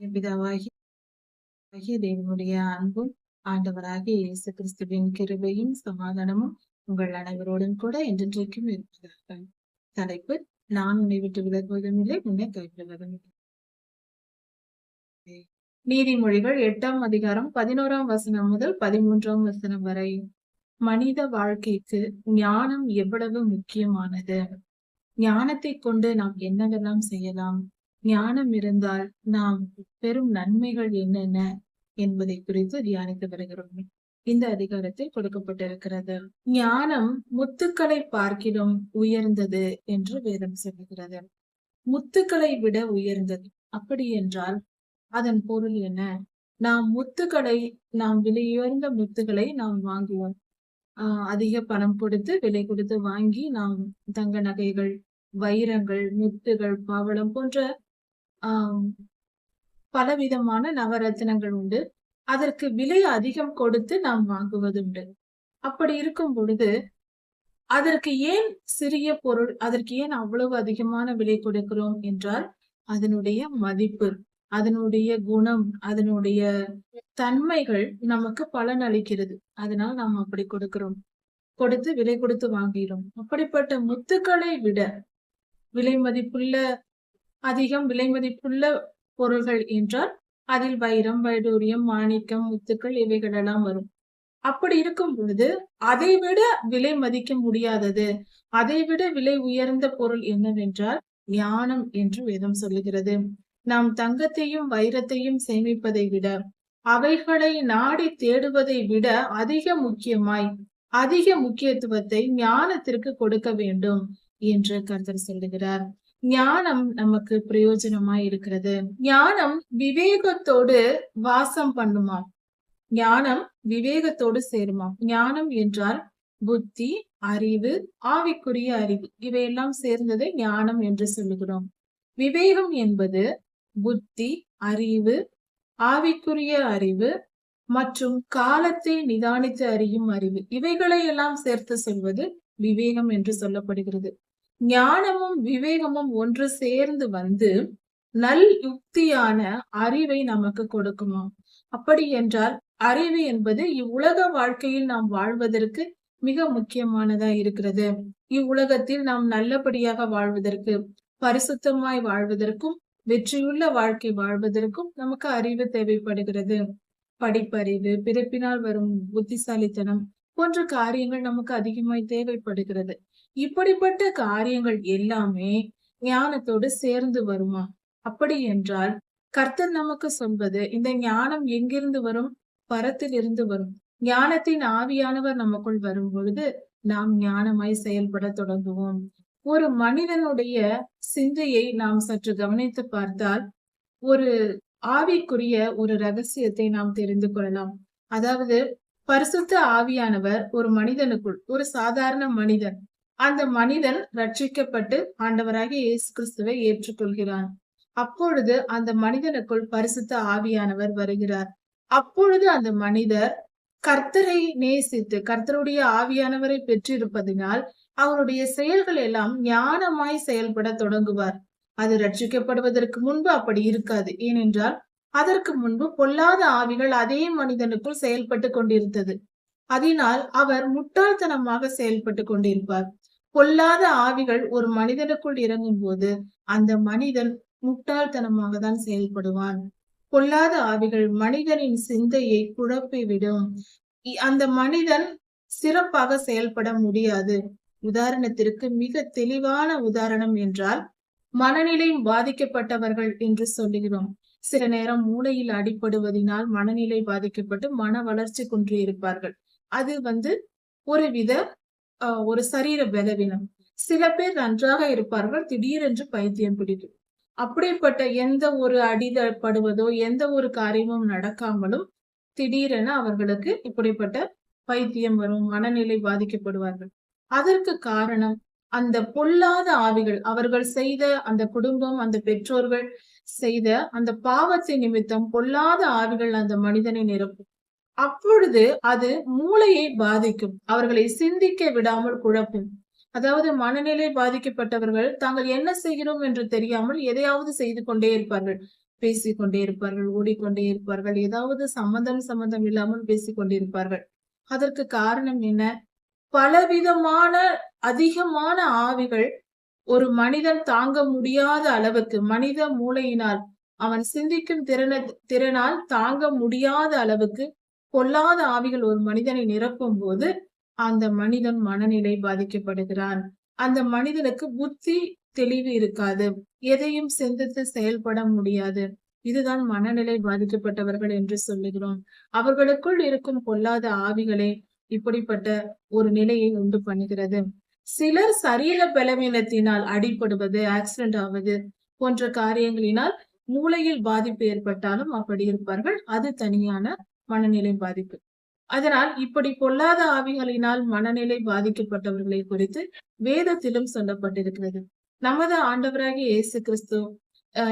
பிதாவாகி ஆகிய தேவனுடைய அன்பும் ஆண்டவராகிய இயேசு கிறிஸ்துவின் கிருபையும் சமாதானமும் உங்கள் அனைவரோடும் கூட என்றென்றைக்கும் இருப்பதாக. தலைப்பு நான் உன்னை விட்டு விலகுவதும் இல்லை உன்னை கைவிடுவதும் இல்லை. நீதிமொழிகள் எட்டாம் அதிகாரம் பதினோராம் வசனம் முதல் பதிமூன்றாம் வசனம் வரை. மனித வாழ்க்கைக்கு ஞானம் எவ்வளவு முக்கியமானது? ஞானத்தை கொண்டு நாம் என்னவெல்லாம் செய்யலாம்? ஞானம் இருந்தால் நாம் பெரும் நன்மைகள் என்னென்ன என்பதை குறித்து தியானித்து வருகிறோம். இந்த அதிகாரத்தில் கொடுக்கப்பட்டிருக்கிறது ஞானம் முத்துக்களை பார்க்கிலும் உயர்ந்தது என்று வேதம் சொல்லுகிறது. முத்துக்களை விட உயர்ந்தது அப்படி என்றால் அதன் பொருள் என்ன? நாம் முத்துக்களை நாம் விலையுயர்ந்த முத்துக்களை நாம் வாங்குவோம். ஆஹ் அதிக பணம் கொடுத்து விலை கொடுத்து வாங்கி நாம் தங்க நகைகள் வைரங்கள் முத்துகள் பவளம் போன்ற பலவிதமான நவரத்தினங்கள் உண்டு. அதற்கு விலை அதிகம் கொடுத்து நாம் வாங்குவது உண்டு. அப்படி இருக்கும் பொழுது அதற்கு ஏன் சிறிய பொருள் அதற்கு ஏன் அவ்வளவு அதிகமான விலை கொடுக்கிறோம் என்றால் அதனுடைய மதிப்பு அதனுடைய குணம் அதனுடைய தன்மைகள் நமக்கு பலன் அளிக்கிறது. அதனால் நாம் அப்படி கொடுக்கிறோம். கொடுத்து விலை கொடுத்து வாங்குகிறோம். அப்படிப்பட்ட முத்துக்களை விட விலை மதிப்புள்ள அதிகம் விலை மதிப்புள்ள பொருள்கள் என்றால் அதில் வைரம் வைடூரியம் மாணிக்கம் முத்துக்கள் இவைகள் எல்லாம் வரும். அப்படி இருக்கும் பொழுது அதை விட விலை மதிக்க முடியாதது. அதை விட விலை உயர்ந்த பொருள் என்னவென்றால் ஞானம் என்று வேதம் சொல்லுகிறது. நாம் தங்கத்தையும் வைரத்தையும் சேமிப்பதை விட அவைகளை நாடி தேடுவதை விட அதிக முக்கியமாய் அதிக முக்கியத்துவத்தை ஞானத்திற்கு கொடுக்க வேண்டும் என்று கருத்தர் சொல்லுகிறார். ஞானம் நமக்கு பிரயோஜனமா இருக்கிறது. ஞானம் விவேகத்தோடு வாசம் பண்ணுமா? ஞானம் விவேகத்தோடு சேருமா? ஞானம் என்றால் புத்தி அறிவு ஆவிக்குரிய அறிவு. இவையெல்லாம் சேர்ந்ததை ஞானம் என்று சொல்லுகிறோம். விவேகம் என்பது புத்தி அறிவு ஆவிக்குரிய அறிவு மற்றும் காலத்தை நிதானித்து அறியும் அறிவு. இவைகளை எல்லாம் சேர்த்து சொல்வது விவேகம் என்று சொல்லப்படுகிறது. ஞானமும் விவேகமும் ஒன்று சேர்ந்து வந்து நல் யுக்தியான அறிவை நமக்கு கொடுக்குமா? அப்படி என்றால் அறிவு என்பது இவ்வுலக வாழ்க்கையில் நாம் வாழ்வதற்கு மிக முக்கியமானதா இருக்கிறது. இவ்வுலகத்தில் நாம் நல்லபடியாக வாழ்வதற்கு பரிசுத்தமாய் வாழ்வதற்கும் வெற்றியுள்ள வாழ்க்கை வாழ்வதற்கும் நமக்கு அறிவு தேவைப்படுகிறது. படிப்பறிவு பிறப்பினால் வரும் புத்திசாலித்தனம் போன்ற காரியங்கள் நமக்கு அதிகமாய் தேவைப்படுகிறது. இப்படிப்பட்ட காரியங்கள் எல்லாமே ஞானத்தோடு சேர்ந்து வருமா? அப்படி என்றால் கர்த்தர் நமக்கு சொல்வது இந்த ஞானம் எங்கிருந்து வரும்? பரத்தில் இருந்து வரும். ஞானத்தின் ஆவியானவர் நமக்குள் வரும் பொழுது நாம் ஞானமாய் செயல்பட தொடங்குவோம். ஒரு மனிதனுடைய சிந்தையை நாம் சற்று கவனித்து பார்த்தால் ஒரு ஆவிக்குரிய ஒரு ரகசியத்தை நாம் தெரிந்து கொள்ளலாம். அதாவது பரிசுத்த ஆவியானவர் ஒரு மனிதனுக்குள் ஒரு சாதாரண மனிதன் அந்த மனிதன் ரட்சிக்கப்பட்டு ஆண்டவராகிய இயேசு கிறிஸ்துவை ஏற்றுக்கொள்கிறான் அப்பொழுது அந்த மனிதனுக்குள் பரிசுத்த ஆவியானவர் வருகிறார். அப்பொழுது அந்த மனிதர் கர்த்தரை நேசித்து கர்த்தருடைய ஆவியானவரை பெற்றிருப்பதினால் அவருடைய செயல்கள் எல்லாம் ஞானமாய் செயல்பட தொடங்குவார். அது ரட்சிக்கப்படுவதற்கு முன்பு அப்படி இருக்காது. ஏனென்றால் அதற்கு முன்பு பொல்லாத ஆவிகள் அதே மனிதனுக்குள் செயல்பட்டு கொண்டிருந்தது. அதனால் அவர் முட்டாள்தனமாக செயல்பட்டு கொண்டிருப்பார். பொல்லாத ஆவிகள் ஒரு மனிதனுக்குள் இறங்கும் போது அந்த மனிதன் முட்டாள்தனமாக தான் செயல்படுவான். பொல்லாத ஆவிகள் மனிதனின் சிந்தையை குழப்பி விடும். அந்த மனிதன் சிறப்பாக செயல்பட முடியாது. உதாரணத்திற்கு மிக தெளிவான உதாரணம் என்றால் மனநிலை பாதிக்கப்பட்டவர்கள் என்று சொல்லுகிறோம். சில நேரம் மூளையில் அடிப்படுவதனால் மனநிலை பாதிக்கப்பட்டு மன வளர்ச்சி குன்றி இருப்பார்கள் அது வந்து ஒரு வித ஒரு சரீர பலவீனம். சில பேர் நன்றாக இருப்பார்கள் திடீரென்று பைத்தியம் பிடிக்கும். அப்படிப்பட்ட எந்த ஒரு அடிதப்படுவதோ எந்த ஒரு காரியமும் நடக்காமலும் திடீரென அவர்களுக்கு இப்படிப்பட்ட பைத்தியம் வரும் மனநிலை பாதிக்கப்படுவார்கள். அதற்கு காரணம் அந்த பொல்லாத ஆவிகள் அவர்கள் செய்த அந்த குடும்பம் அந்த பெற்றோர்கள் செய்த அந்த பாவத்தை நிமித்தம் பொல்லாத ஆவிகள் அந்த மனிதனை நிரப்பும் அப்பொழுது அது மூளையை பாதிக்கும். அவர்களை சிந்திக்க விடாமல் குழப்பும். அதாவது மனநிலை பாதிக்கப்பட்டவர்கள் தாங்கள் என்ன செய்கிறோம் என்று தெரியாமல் எதையாவது செய்து கொண்டே இருப்பார்கள். பேசிக்கொண்டே இருப்பார்கள் ஓடிக்கொண்டே இருப்பார்கள் ஏதாவது சம்பந்தம் சம்பந்தம் இல்லாமல் பேசிக்கொண்டே இருப்பார்கள். அதற்கு காரணம் என்ன? பலவிதமான அதிகமான ஆவிகள் ஒரு மனிதன் தாங்க முடியாத அளவுக்கு மனித மூளையினால் அவன் சிந்திக்கும் திறன திறனால் தாங்க முடியாத அளவுக்கு பொல்லாத ஆவிகள் ஒரு மனிதனை நிரப்பும் போது அந்த மனிதன் மனநிலை பாதிக்கப்படுகிறான். அந்த மனிதனுக்கு புத்தி தெளிவு இருக்காது. எதையும் சிந்தித்து செயல்பட முடியாது. இதுதான் மனநிலை பாதிக்கப்பட்டவர்கள் என்று சொல்லுகிறோம். அவர்களுக்குள் இருக்கும் பொல்லாத ஆவிகளே இப்படிப்பட்ட ஒரு நிலையை உண்டு பண்ணுகிறது. சிலர் சரீர பலவீனத்தினால் அடிபடுவது ஆக்சிடென்ட் ஆவது போன்ற காரியங்களினால் மூளையில் பாதிப்பு ஏற்பட்டாலும் அப்படி இருப்பார்கள். அது தனியான மனநிலை பாதிப்பு. அதனால் இப்படி பொல்லாத ஆவிகளினால் மனநிலை பாதிக்கப்பட்டவர்களை குறித்து வேதத்திலும் சொல்லப்பட்டிருக்கிறது. நமது ஆண்டவராகிய இயேசு கிறிஸ்து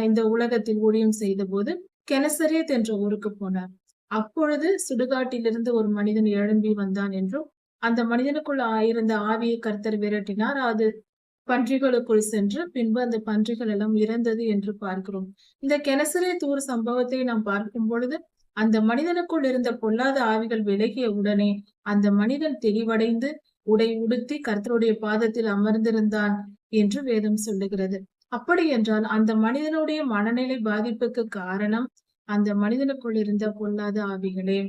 இந்த உலகத்தில் ஊழியம் செய்த போது கெனசரேத் என்ற ஊருக்கு போனார். அப்பொழுது சுடுகாட்டிலிருந்து ஒரு மனிதன் எழும்பி வந்தான் என்றும் அந்த மனிதனுக்குள் இருந்த ஆவியை கர்த்தர் விரட்டினார். அது பன்றிகளுக்குள் சென்று பின்பு அந்த பன்றிகள் எல்லாம் இறந்தது என்று பார்க்கிறோம். இந்த கெனசரே தூர் சம்பவத்தை நாம் பார்க்கும் பொழுது அந்த மனிதனுக்குள் இருந்த பொல்லாத ஆவிகள் விலகிய உடனே அந்த மனிதன் தெளிவடைந்து உடை உடுத்தி கர்த்தருடைய பாதத்தில் அமர்ந்திருந்தான் என்று வேதம் சொல்லுகிறது. அப்படி என்றால் அந்த மனிதனுடைய மனநிலை பாதிப்புக்கு காரணம் அந்த மனிதனுக்குள் இருந்த பொல்லாத ஆவிகளே.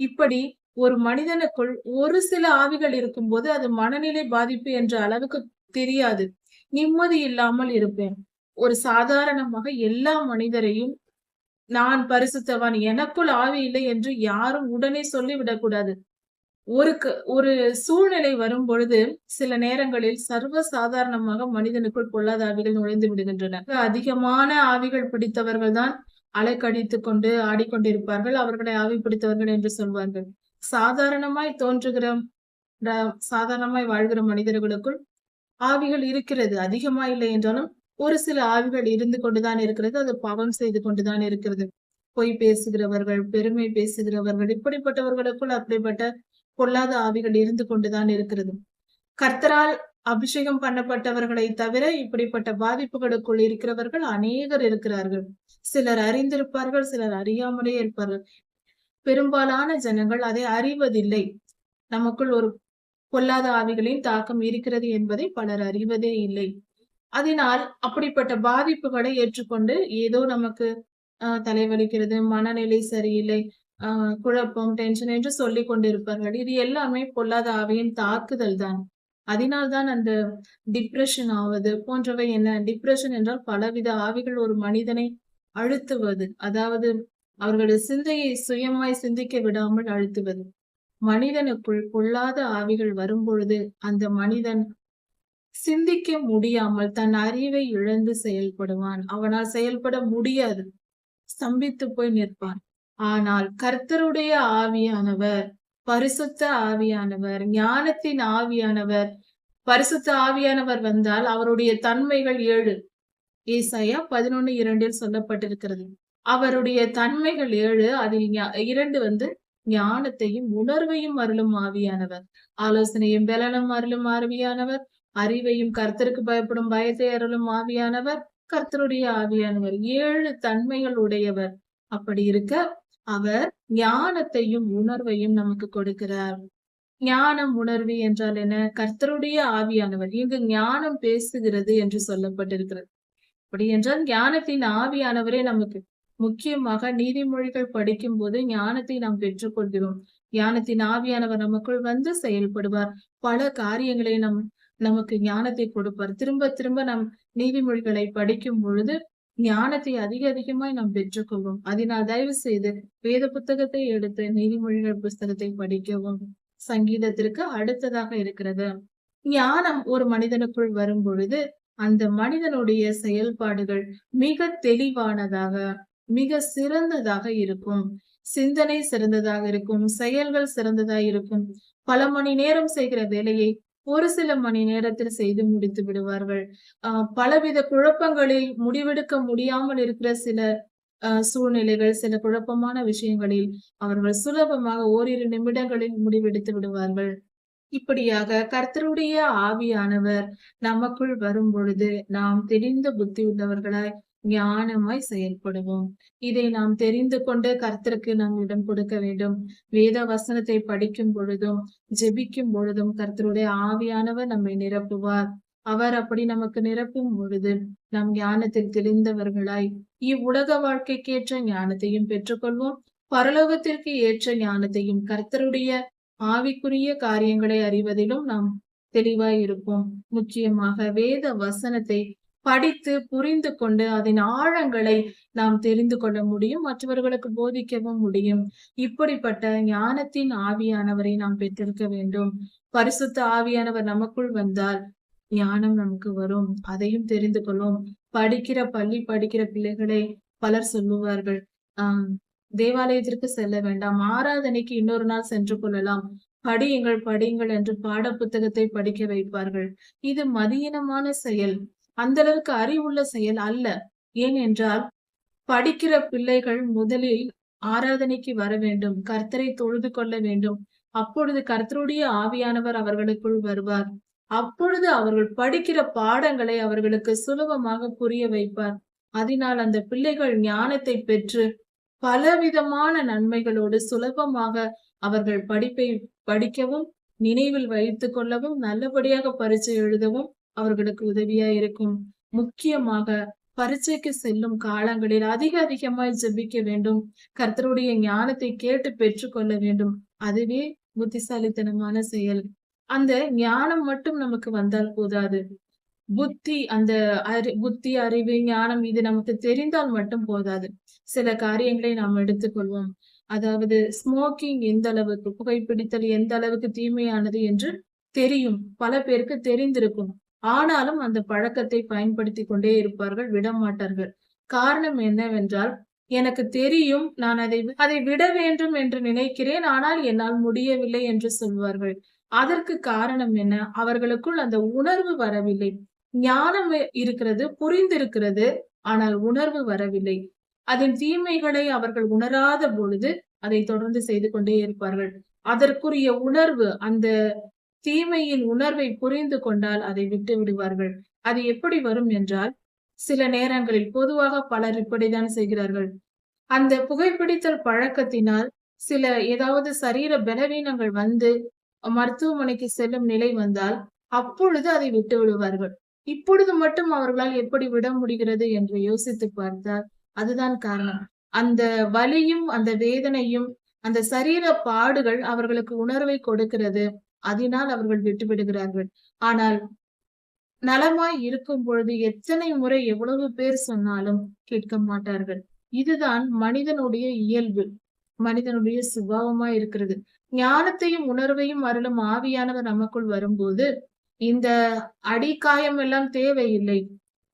இப்படி ஒரு மனிதனுக்குள் ஒரு சில ஆவிகள் இருக்கும்போது அது மனநிலை பாதிப்பு என்ற அளவுக்கு தெரியாது. நிம்மதி இல்லாமல் இருப்பேன். ஒரு சாதாரணமாக எல்லா மனிதரையும் நான் பரிசுத்தவன் எனக்குள் ஆவி இல்லை என்று யாரும் உடனே சொல்லிவிடக்கூடாது. ஒரு ஒரு சூழ்நிலை வரும் பொழுது சில நேரங்களில் சர்வ சாதாரணமாக மனிதனுக்குள் பொல்லாத ஆவிகள் நுழைந்து விடுகின்றன. அதிகமான ஆவிகள் பிடித்தவர்கள் தான் அலைக்கடித்துக் கொண்டு ஆடிக்கொண்டிருப்பார்கள். அவர்களை ஆவி பிடித்தவர்கள் என்று சொல்வார்கள். சாதாரணமாய் தோன்றுகிற சாதாரணமாய் வாழ்கிற மனிதர்களுக்குள் ஆவிகள் இருக்கிறது. அதிகமா இல்லை என்றாலும் ஒரு சில ஆவிகள் இருந்து கொண்டுதான் இருக்கிறது அது பாவம் செய்து கொண்டுதான் இருக்கிறது. பொய் பேசுகிறவர்கள் பெருமை பேசுகிறவர்கள் இப்படிப்பட்டவர்களுக்குள் அப்படிப்பட்ட பொல்லாத ஆவிகள் இருந்து கொண்டுதான் இருக்கிறது. கர்த்தரால் அபிஷேகம் பண்ணப்பட்டவர்களை தவிர இப்படிப்பட்ட பாதிப்புகளுக்குள் இருக்கிறவர்கள் அநேகர் இருக்கிறார்கள். சிலர் அறிந்திருப்பார்கள் சிலர் அறியாமலே இருப்பார்கள். பெரும்பாலான ஜனங்கள் அதை அறிவதில்லை. நமக்குள் ஒரு பொல்லாத ஆவிகளின் தாக்கம் இருக்கிறது என்பதை பலர் அறிவதே இல்லை. அதனால் அப்படிப்பட்ட பாதிப்புகளை ஏற்றுக்கொண்டு ஏதோ நமக்கு அஹ் தலைவலிக்கிறது மனநிலை சரியில்லை ஆஹ் குழப்பம் டென்ஷன் என்று சொல்லி கொண்டிருப்பார்கள். இது எல்லாமே பொல்லாத ஆவியின் தாக்குதல் தான். அதனால்தான் அந்த டிப்ரெஷன் ஆவது போன்றவை என்ன? டிப்ரெஷன் என்றால் பலவித ஆவிகள் ஒரு மனிதனை அழுத்துவது. அதாவது அவர்களது சிந்தையை சுயமாய் சிந்திக்க விடாமல் அழுத்துவது. மனிதனுக்குள் பொல்லாத ஆவிகள் வரும்பொழுது அந்த மனிதன் சிந்திக்க முடியாமல் தன் அறிவை இழந்து செயல்படுவான். அவனால் செயல்பட முடியாது. ஸ்தம்பித்து போய் நிற்பான். ஆனால் கர்த்தருடைய ஆவியானவர் பரிசுத்த ஆவியானவர் ஞானத்தின் ஆவியானவர் பரிசுத்த ஆவியானவர் வந்தால் அவருடைய தன்மைகள் ஏழு. ஏசாயா பதினொன்னு இரண்டில் சொல்லப்பட்டிருக்கிறது. அவருடைய தன்மைகள் ஏழு. அதில் இரண்டு வந்து ஞானத்தையும் உணர்வையும் அருளும் ஆவியானவர். ஆலோசனையும் பலனும் அருளும் ஆவியானவர். அறிவையும் கர்த்தருக்கு பயப்படும் பயத்தை அருளும் ஆவியானவர் கர்த்தருடைய ஆவியானவர். ஏழு தன்மைகள் உடையவர். அப்படி இருக்க அவர் ஞானத்தையும் உணர்வையும் நமக்கு கொடுக்கிறார். ஞானம் உணர்வு என்றால் என்ன? கர்த்தருடைய ஆவியானவர். இங்கு ஞானம் பேசுகிறது என்று சொல்லப்பட்டிருக்கிறது. அப்படி என்றால் ஞானத்தின் ஆவியானவரே நமக்கு. முக்கியமாக நீதிமொழிகள் படிக்கும் போது ஞானத்தை நாம் பெற்றுக்கொள்கிறோம். ஞானத்தின் ஆவியானவர் நமக்குள் வந்து செயல்படுவார். பல காரியங்களை நம் நமக்கு ஞானத்தை கொடுப்பார். திரும்ப திரும்ப நம் நீதிமொழிகளை படிக்கும் பொழுது ஞானத்தை அதிக அதிகமாய் நாம் பெற்றுக்கொள்வோம். அதனால் தயவு செய்து வேத புத்தகத்தை எடுத்து நீதிமொழிகள் புஸ்தகத்தை படிக்கவும். சங்கீதத்திற்கு அடுத்ததாக இருக்கிறது. ஞானம் ஒரு மனிதனுக்குள் வரும் பொழுது அந்த மனிதனுடைய செயல்பாடுகள் மிக தெளிவானதாக மிக சிறந்ததாக இருக்கும். சிந்தனை சிறந்ததாக இருக்கும். செயல்கள் சிறந்ததாக இருக்கும். பல மணி நேரம் செய்கிற வேலையை ஒரு சில மணி நேரத்தில் செய்து முடித்து விடுவார்கள். ஆஹ் பலவித குழப்பங்களில் முடிவெடுக்க முடியாமல் இருக்கிற சில சூழ்நிலைகள் சில குழப்பமான விஷயங்களில் அவர்கள் சுலபமாக ஓரிரு நிமிடங்களில் முடிவெடுத்து விடுவார்கள். இப்படியாக கர்த்தருடைய ஆவியானவர் நமக்குள் வரும் பொழுது நாம் தெரிந்த புத்தி உள்ளவர்களாய் ஞானமாய் செயல்படுவோம். இதை நாம் தெரிந்து கொண்டு கர்த்தருக்கு நாம் இடம் கொடுக்க வேண்டும். வேத வசனத்தை படிக்கும் பொழுதும் ஜெபிக்கும் பொழுதும் கர்த்தருடைய ஆவியானவர் நம்மை நிரப்புவார். அவர் அப்படி நமக்கு நிரப்பும் பொழுது நம் ஞானத்தில் தெளிந்தவர்களாய் இவ்வுலக வாழ்க்கைக்கேற்ற ஞானத்தையும் பெற்றுக்கொள்வோம். பரலோகத்திற்கு ஏற்ற ஞானத்தையும் கர்த்தருடைய ஆவிக்குரிய காரியங்களை அறிவதிலும் நாம் தெளிவாய் இருப்போம். முக்கியமாக வேத வசனத்தை படித்து புரிந்து கொண்டு அதன் ஆழங்களை நாம் தெரிந்து கொள்ள முடியும் மற்றவர்களுக்கு போதிக்கவும் முடியும். இப்படிப்பட்ட ஞானத்தின் ஆவியானவரை நாம் பெற்றிருக்க வேண்டும். பரிசுத்த ஆவியானவர் நமக்குள் வந்தால் ஞானம் நமக்கு வரும். அதையும் தெரிந்து கொள்ளும் படிக்கிற பள்ளி படிக்கிற பிள்ளைகளை பலர் சொல்லுவார்கள். ஆஹ் தேவாலயத்திற்கு செல்ல வேண்டாம். ஆராதனைக்கு இன்னொரு நாள் சென்று கொள்ளலாம். படியுங்கள் படியுங்கள் என்று பாட புத்தகத்தை படிக்க வைப்பார்கள். இது மதியினமான செயல். அந்த அளவுக்கு அறிவுள்ள செயல் அல்ல. ஏனென்றால் படிக்கிற பிள்ளைகள் முதலில் ஆராதனைக்கு வர வேண்டும் கர்த்தரை தொழுது கொள்ள வேண்டும். அப்பொழுது கர்த்தருடைய ஆவியானவர் அவர்களுக்குள் வருவார். அப்பொழுது அவர்கள் படிக்கிற பாடங்களை அவர்களுக்கு சுலபமாக புரிய வைப்பார். அதனால் அந்த பிள்ளைகள் ஞானத்தை பெற்று பலவிதமான நன்மைகளோடு சுலபமாக அவர்கள் படிப்பை படிக்கவும் நினைவில் வைத்துக் கொள்ளவும் நல்லபடியாக பரீட்சை எழுதவும் அவர்களுக்கு உதவியா இருக்கும். முக்கியமாக பரீட்சைக்கு செல்லும் காலங்களில் அதிக அதிகமாய் ஜெபிக்க வேண்டும். கர்த்தருடைய ஞானத்தை கேட்டு பெற்றுக்கொள்ள வேண்டும். அதுவே புத்திசாலித்தனமான செயல். அந்த ஞானம் மட்டும் நமக்கு வந்தால் போதாது. புத்தி அந்த அறி புத்தி அறிவு ஞானம் இது நமக்கு தெரிந்தால் மட்டும் போதாது. சில காரியங்களை நாம் எடுத்துக்கொள்வோம். அதாவது ஸ்மோக்கிங் எந்த அளவுக்கு புகைப்பிடித்தல் எந்த அளவுக்கு தீமையானது என்று தெரியும். பல பேருக்கு தெரிந்திருக்கும். ஆனாலும் அந்த பழக்கத்தை பயன்படுத்தி கொண்டே இருப்பார்கள் விட மாட்டார்கள் காரணம் என்னவென்றால் எனக்கு தெரியும் நான் அதை அதை விட வேண்டும் என்று நினைக்கிறேன் ஆனால் என்னால் முடியவில்லை என்று சொல்வார்கள். அதற்கு காரணம் என்ன? அவர்களுக்குள் அந்த உணர்வு வரவில்லை. ஞானம் இருக்கிறது புரிந்திருக்கிறது ஆனால் உணர்வு வரவில்லை. அதன் தீமைகளை அவர்கள் உணராத பொழுது அதை தொடர்ந்து செய்து கொண்டே இருப்பார்கள். அதற்குரிய உணர்வு அந்த தீமையின் உணர்வை புரிந்து கொண்டால் அதை விட்டு விடுவார்கள். அது எப்படி வரும் என்றால் சில நேரங்களில் பொதுவாக பலர் இப்படித்தான் செய்கிறார்கள். அந்த புகைப்பிடித்தல் பழக்கத்தினால் சில ஏதாவது சரீர பலவீனங்கள் வந்து மருத்துவமனைக்கு செல்லும் நிலை வந்தால் அப்பொழுது அதை விட்டு விடுவார்கள். இப்பொழுது மட்டும் அவர்களால் எப்படி விட முடிகிறது என்று யோசித்து பார்த்தால் அதுதான் காரணம். அந்த வலியும் அந்த வேதனையும் அந்த சரீர பாடுகள் அவர்களுக்கு உணர்வை கொடுக்கிறது. அதனால் அவர்கள் விட்டு விடுகிறார்கள் ஆனால் நலமாய் இருக்கும் பொழுது எத்தனை முறை எவ்வளவு பேர் சொன்னாலும் கேட்க மாட்டார்கள். இதுதான் மனிதனுடைய இயல்பு. மனிதனுடைய சுபாவமா இருக்கிறது. ஞானத்தையும் உணர்வையும் அருளும் ஆவியானவர் நமக்குள் வரும்போது இந்த அடிக்காயம் எல்லாம் தேவையில்லை.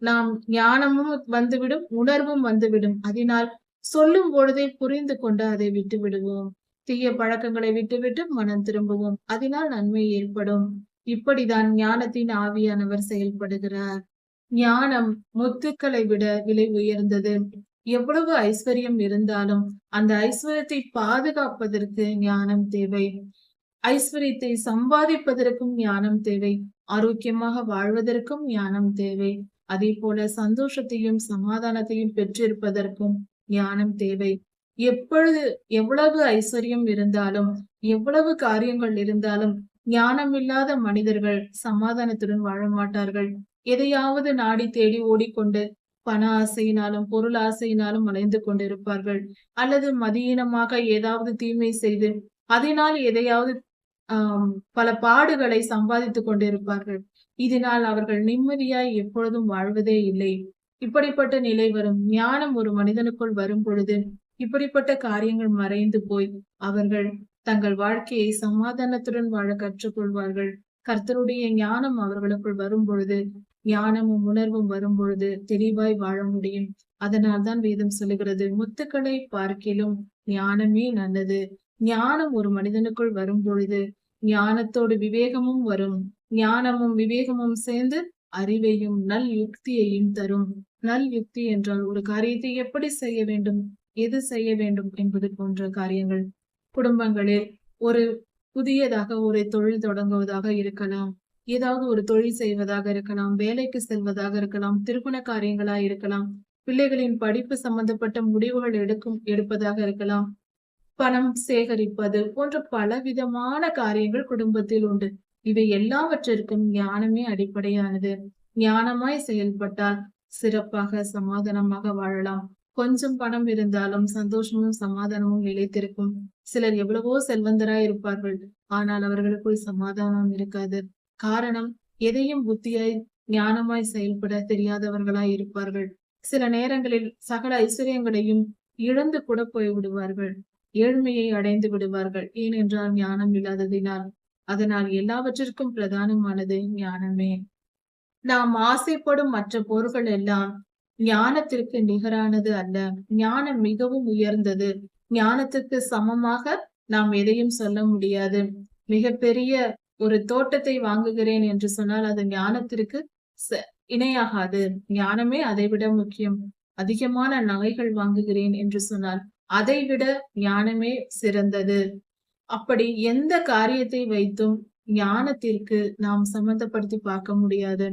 நாம் ஞானமும் வந்துவிடும் உணர்வும் வந்துவிடும். அதனால் சொல்லும் பொழுதே புரிந்து கொண்டு அதை விட்டு விடுவோம் தீய பழக்கங்களை விட்டுவிட்டு மனம் திரும்புவோம். அதனால் நன்மை ஏற்படும். இப்படிதான் ஞானத்தின் ஆவியானவர் செயல்படுகிறார். ஞானம் முத்துக்களை விட விலை உயர்ந்தது. எவ்வளவு ஐஸ்வர்யம் இருந்தாலும் அந்த ஐஸ்வர்யத்தை பாதுகாப்பதற்கு ஞானம் தேவை. ஐஸ்வர்யத்தை சம்பாதிப்பதற்கும் ஞானம் தேவை. ஆரோக்கியமாக வாழ்வதற்கும் ஞானம் தேவை. அதே போல சந்தோஷத்தையும் சமாதானத்தையும் பெற்றிருப்பதற்கும் ஞானம் தேவை. எப்பொழுது எவ்வளவு ஐஸ்வர்யம் இருந்தாலும் எவ்வளவு காரியங்கள் இருந்தாலும் ஞானம் இல்லாத மனிதர்கள் சமாதானத்துடன் வாழ மாட்டார்கள். எதையாவது நாடி தேடி ஓடிக்கொண்டு பண ஆசையினாலும் பொருள் ஆசையினாலும் அலைந்து கொண்டிருப்பார்கள். அல்லது மதியீனமாக ஏதாவது தீமை செய்து அதனால் எதையாவது ஆஹ் பல பாடுகளை சம்பாதித்துக் கொண்டிருப்பார்கள். இதனால் அவர்கள் நிம்மதியாய் எப்பொழுதும் வாழ்வதே இல்லை. இப்படிப்பட்ட நிலை வரும். ஞானம் ஒரு மனிதனுக்குள் வரும் பொழுது இப்படிப்பட்ட காரியங்கள் மறைந்து போய் அவர்கள் தங்கள் வாழ்க்கையை சமாதானத்துடன் வாழ கற்றுக்கொள்வார்கள். கர்த்தருடைய ஞானம் அவர்களுக்குள் வரும் பொழுது ஞானமும் உணர்வும் வரும் பொழுது தெளிவாய் வாழ முடியும். அதனால்தான் வேதம் சொல்லுகிறது முத்துக்களை பார்க்கிலும் ஞானமே நல்லது. ஞானம் ஒரு மனிதனுக்குள் வரும் பொழுது ஞானத்தோடு விவேகமும் வரும். ஞானமும் விவேகமும் சேர்ந்து அறிவையும் நல் யுக்தியையும் தரும். நல் யுக்தி என்றால் ஒரு காரியத்தை எப்படி செய்ய வேண்டும்? எது செய்ய வேண்டும் என்பது போன்ற காரியங்கள். குடும்பங்களில் ஒரு புதியதாக ஒரு தொழில் தொடங்குவதாக இருக்கலாம். ஏதாவது ஒரு தொழில் செய்வதாக இருக்கலாம். வேலைக்கு செல்வதாக இருக்கலாம். திருமண காரியங்களா இருக்கலாம். பிள்ளைகளின் படிப்பு சம்பந்தப்பட்ட முடிவுகள் எடுக்கும் எடுப்பதாக இருக்கலாம். பணம் சேகரிப்பது போன்ற பலவிதமான காரியங்கள் குடும்பத்தில் உண்டு. இவை எல்லாவற்றிற்கும் ஞானமே அடிப்படையானது. ஞானமாய் செயல்பட்டால் சிறப்பாக சமாதானமாக வாழலாம். கொஞ்சம் பணம் இருந்தாலும் சந்தோஷமும் சமாதானமும் நிலைத்திருக்கும். சிலர் எவ்வளவோ செல்வந்தராய் இருப்பார்கள். ஆனால் அவர்களுக்குள் சமாதானம் இருக்காது. காரணம் எதையும் புத்தியாய் ஞானமாய் செயல்பட தெரியாதவர்களாய் இருப்பார்கள். சில நேரங்களில் சகல ஐஸ்வர்யங்களையும் இழந்து கூட போய் விடுவார்கள் ஏழ்மையை அடைந்து விடுவார்கள். ஏனென்றால் ஞானம் இல்லாததினால். அதனால் எல்லாவற்றிற்கும் பிரதானமானது ஞானமே. நாம் ஆசைப்படும் மற்ற பொருள்கள் எல்லாம் ஞானத்திற்கு நிகரானது அல்ல. ஞானம் மிகவும் உயர்ந்தது. ஞானத்துக்கு சமமாக நாம் எதையும் சொல்ல முடியாது. மிகப்பெரிய ஒரு தோட்டத்தை வாங்குகிறேன் என்று சொன்னால் அது ஞானத்திற்கு இணையாகாது. ஞானமே அதைவிட முக்கியம். அதிகமான நகைகள் வாங்குகிறேன் என்று சொன்னால் அதைவிட ஞானமே சிறந்தது. அப்படி எந்த காரியத்தை வைத்தும் ஞானத்திற்கு நாம் சம்பந்தப்படுத்தி பார்க்க முடியாது.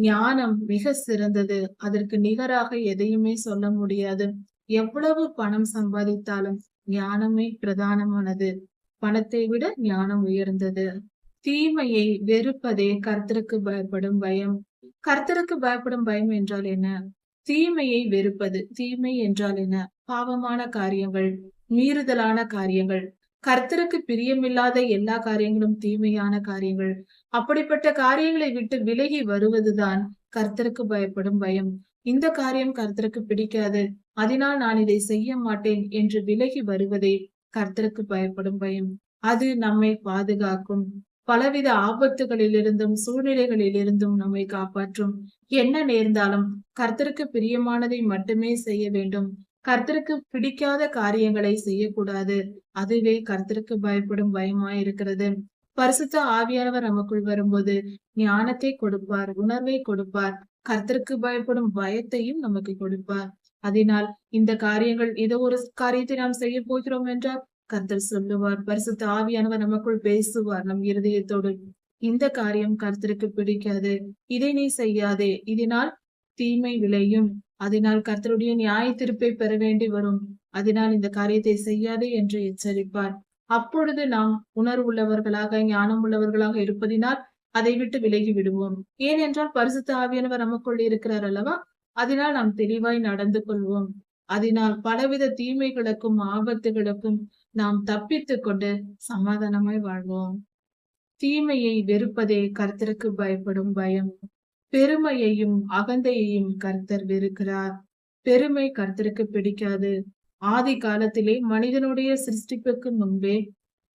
ஞானம் மிக சிறந்தது. அதற்கு நிகராக எதையுமே சொல்ல முடியாது. எவ்வளவு பணம் சம்பாதித்தாலும் ஞானமே பிரதானமானது. பணத்தை விட ஞானம் உயர்ந்தது. தீமையை வெறுப்பதே கர்த்தருக்கு பயப்படும் பயம். கர்த்தருக்கு பயப்படும் பயம் என்றால் என்ன? தீமையை வெறுப்பது. தீமை என்றால் என்ன? பாவமான காரியங்கள் மீறுதலான காரியங்கள் கர்த்தருக்கு பிரியமில்லாத எல்லா காரியங்களும் தீமையான காரியங்கள். அப்படிப்பட்ட காரியங்களை விட்டு விலகி வருவதுதான் கர்த்தருக்கு பயப்படும் பயம். இந்த காரியம் கர்த்தருக்கு பிடிக்காது. அதனால் நான் இதை செய்ய மாட்டேன் என்று விலகி வருவதே கர்த்தருக்கு பயப்படும் பயம். அது நம்மை பாதுகாக்கும். பலவித ஆபத்துகளிலிருந்தும் சூழ்நிலைகளிலிருந்தும் நம்மை காப்பாற்றும். என்ன நேர்ந்தாலும் கர்த்தருக்கு பிரியமானதை மட்டுமே செய்ய வேண்டும். கர்த்தருக்கு பிடிக்காத காரியங்களை செய்யக்கூடாது. அதுவே கர்த்தருக்கு பயப்படும் பயமா இருக்கிறது. பரிசுத்த ஆவியானவர் நமக்குள் வரும்போது ஞானத்தை கொடுப்பார் உணர்வை கொடுப்பார். கர்த்தருக்கு பயப்படும் பயத்தையும் நமக்கு கொடுப்பார். அதனால் இந்த காரியங்கள் ஏதோ ஒரு காரியத்தை நாம் செய்ய போகிறோம் என்றால் கர்த்தர் சொல்லுவார் பரிசுத்த ஆவியானவர் நமக்குள் பேசுவார் நம் இருதயத்தோடு. இந்த காரியம் கர்த்தருக்கு பிடிக்காது. இதை நீ செய்யாதே. இதனால் தீமை விளையும். அதனால் கர்த்தருடைய நியாய திருப்பை பெற வேண்டி வரும். அதனால் இந்த காரியத்தை செய்யாது என்று எச்சரிப்பார். அப்பொழுது நாம் உணர்வுள்ளவர்களாக ஞானம் உள்ளவர்களாக இருப்பதினால் அதை விட்டு விலகி விடுவோம். ஏனென்றால் பரிசுத்த ஆவியானவர் நமக்குள் இருக்கிறார் அல்லவா? அதனால் நாம் தெளிவாய் நடந்து கொள்வோம். அதனால் பலவித தீமைகளுக்கும் ஆபத்துகளுக்கும் நாம் தப்பித்து கொண்டு சமாதானமாய் வாழ்வோம். தீமையை வெறுப்பதே கர்த்தருக்கு பயப்படும் பயம். பெருமையையும் அகந்தையையும் கர்த்தர் வெறுக்கிறார். பெருமை கர்த்தருக்கு பிடிக்காது. ஆதி காலத்திலே மனிதனுடைய சிருஷ்டிப்புக்கு முன்பே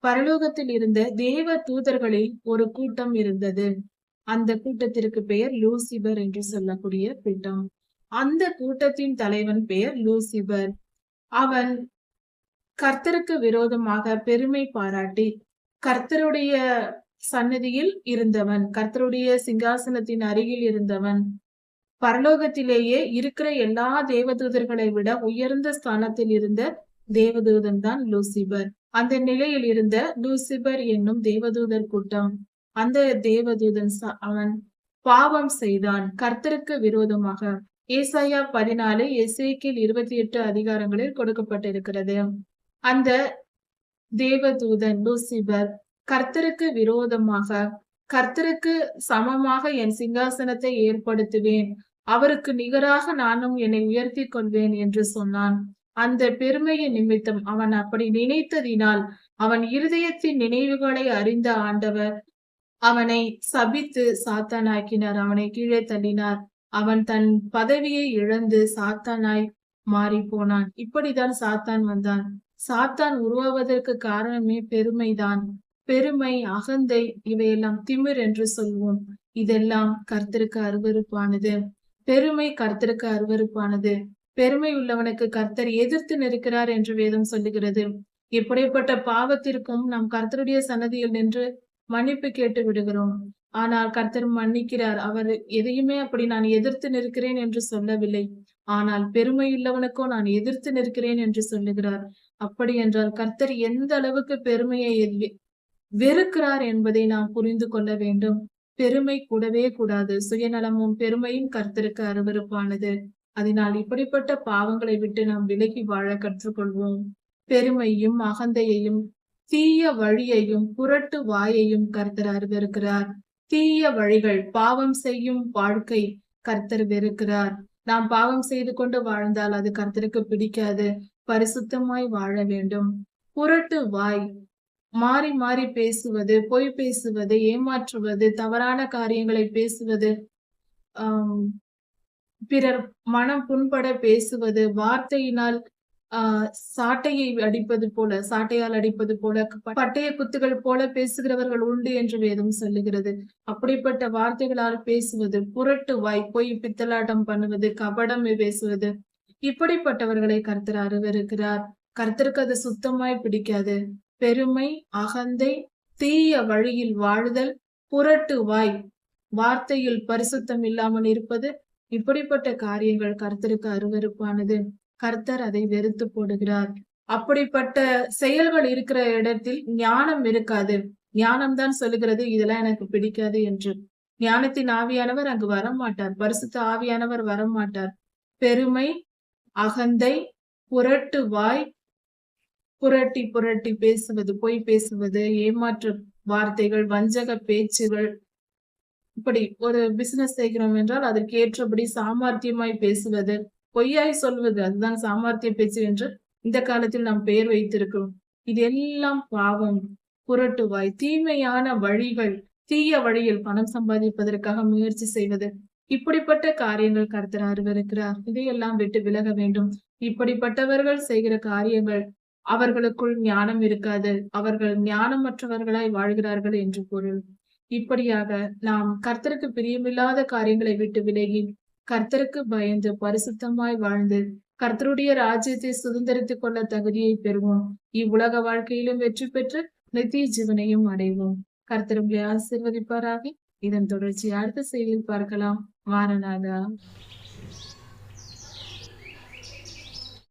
பரலோகத்தில் இருந்த தேவ தூதர்களில் ஒரு கூட்டம் இருந்தது. அந்த கூட்டத்திற்கு பெயர் லூசிபர் என்று சொல்லக்கூடிய கூட்டம். அந்த கூட்டத்தின் தலைவன் பெயர் லூசிபர். அவன் கர்த்தருக்கு விரோதமாக பெருமை பாராட்டி கர்த்தருடைய சன்னதியில் இருந்தவன் கர்த்தருடைய சிங்காசனத்தின் அருகில் இருந்தவன். பரலோகத்திலேயே இருக்கிற எல்லா தேவதூதர்களை விட உயர்ந்த ஸ்தானத்தில் இருந்த தேவதூதன் தான் லூசிபர். அந்த நிலையில் இருந்த லூசிபர் என்னும் தேவதூதர் கூட்டம். அந்த தேவதூதன் அவன் பாவம் செய்தான் கர்த்தருக்கு விரோதமாக. ஏசாயா பதினாலு எஸ்ஏக்கில் இருபத்தி எட்டு அதிகாரங்களில் கொடுக்கப்பட்டிருக்கிறது. அந்த தேவதூதன் லூசிபர் கர்த்தருக்கு விரோதமாக கர்த்தருக்கு சமமாக என் சிங்காசனத்தை ஏற்படுத்துவேன். அவருக்கு நிகராக நானும் என்னை உயர்த்தி கொள்வேன் என்று சொன்னான். அந்த பெருமையின் நிமித்தம் அவன் அப்படி நினைத்ததினால் அவன் இருதயத்தின் நினைவுகளை அறிந்த ஆண்டவர் அவனை சபித்து சாத்தானாக்கினார். அவனை கீழே தள்ளினார். அவன் தன் பதவியை இழந்து சாத்தானாய் மாறி போனான். இப்படிதான் சாத்தான் வந்தான். சாத்தான் உருவாவதற்கு காரணமே பெருமைதான். பெருமை அகந்தை இவையெல்லாம் திமிர் என்று சொல்வோம். இதெல்லாம் கர்த்தருக்கு அருவறுப்பானது பெருமை கர்த்தருக்கு அருவறுப்பானது பெருமை உள்ளவனுக்கு கர்த்தர் எதிர்த்து நிற்கிறார் என்று வேதம் சொல்லுகிறது. எப்படிப்பட்ட பாவத்திற்கும் நாம் கர்த்தருடைய சன்னதியில் நின்று மன்னிப்பு கேட்டு விடுகிறோம். ஆனால் கர்த்தர் மன்னிக்கிறார். அவர் எதையுமே அப்படி நான் எதிர்த்து நிற்கிறேன் என்று சொல்லவில்லை. ஆனால் பெருமை உள்ளவனுக்கோ நான் எதிர்த்து நிற்கிறேன் என்று சொல்லுகிறார். அப்படி என்றால் கர்த்தர் எந்த அளவுக்கு பெருமையை வெறுக்கிறார் என்பதை நாம் புரிந்து கொள்ள வேண்டும். பெருமை கூடவே கூடாது. சுயநலமும் பெருமையும் கர்த்தருக்கு அருவறுப்பானது அதனால் இப்படிப்பட்ட பாவங்களை விட்டு நாம் விலகி வாழ கற்றுக்கொள்வோம். பெருமையும் அகந்தையையும் தீய வழியையும் புரட்டு வாயையும் கர்த்தர் அறிவிருக்கிறார் தீய வழிகள் பாவம் செய்யும் வாழ்க்கை கர்த்தர் வெறுக்கிறார். நாம் பாவம் செய்து கொண்டு வாழ்ந்தால் அது கர்த்தருக்கு பிடிக்காது. பரிசுத்தமாய் வாழ வேண்டும். புரட்டு வாய் மாறி மாறி பேசுவது பொய் பேசுவது ஏமாற்றுவது தவறான காரியங்களை பேசுவது ஆஹ் பிறர் மனம் புண்பட பேசுவது வார்த்தையினால் ஆஹ் சாட்டையை அடிப்பது போல சாட்டையால் அடிப்பது போல பட்டய குத்துகள் போல பேசுகிறவர்கள் உண்டு என்று வேதம் சொல்லுகிறது. அப்படிப்பட்ட வார்த்தைகளால் பேசுவது புரட்டு வாய் பொய் பித்தலாட்டம் பண்ணுவது கபடம் பேசுவது இப்படிப்பட்டவர்களை கர்த்தர் அருவருக்கிறார். கர்த்தருக்கு அது சுத்தமாய் பிடிக்காது. பெருமை அகந்தை தீய வழியில் வாழுதல் புரட்டு வாய். வார்த்தையில் பரிசுத்தம் இல்லாமல் இருப்பது இப்படிப்பட்ட காரியங்கள் கர்த்தருக்கு அருவருப்பானது. கர்த்தர் அதை வெறுத்து போடுகிறார். அப்படிப்பட்ட செயல்கள் இருக்கிற இடத்தில் ஞானம் இருக்காது. ஞானம் தான் சொல்லுகிறது இதெல்லாம் எனக்கு பிடிக்காது என்று. ஞானத்தின் ஆவியானவர் அங்கு வரமாட்டார். பரிசுத்த ஆவியானவர் வரமாட்டார். பெருமை அகந்தை புரட்டு வாய் புரட்டி புரட்டி பேசுவது பொய் பேசுவது ஏமாற்று வார்த்தைகள் வஞ்சக பேச்சுகள். இப்படி ஒரு பிசினஸ் செய்கிறோம் என்றால் அதற்கு ஏற்றபடி சாமர்த்தியமாய் பேசுவது பொய்யாய் சொல்வது அதுதான் சாமர்த்திய பேச்சு என்று இந்த காலத்தில் நாம் பெயர் வைத்திருக்கிறோம். இது எல்லாம் பாவம். புரட்டுவாய் தீமையான வழிகள் தீய வழியில் பணம் சம்பாதிப்பதற்காக முயற்சி செய்வது. இப்படிப்பட்ட காரியங்கள் கருத்தர் அறிவிருக்கிறார் இதையெல்லாம் விட்டு விலக வேண்டும். இப்படிப்பட்டவர்கள் செய்கிற காரியங்கள் அவர்களுக்குள் ஞானம் இருக்காது. அவர்கள் ஞானமற்றவர்களாய் வாழ்கிறார்கள் என்று பொருள். இப்படியாக நாம் கர்த்தருக்கு பிரியமில்லாத காரியங்களை விட்டு விலகி கர்த்தருக்கு பயந்து பரிசுத்தமாய் வாழ்ந்து கர்த்தருடைய ராஜ்யத்தை சுதந்திரித்துக் கொள்ள தகுதியை பெறுவோம். இவ்வுலக வாழ்க்கையிலும் வெற்றி பெற்று நித்திய ஜீவனையும் அடைவோம். கர்த்தருடைய ஆசிர்வதிப்பாராக. இதன் தொடர்ச்சி அடுத்த செய்தியில் பார்க்கலாம். வாரநாதா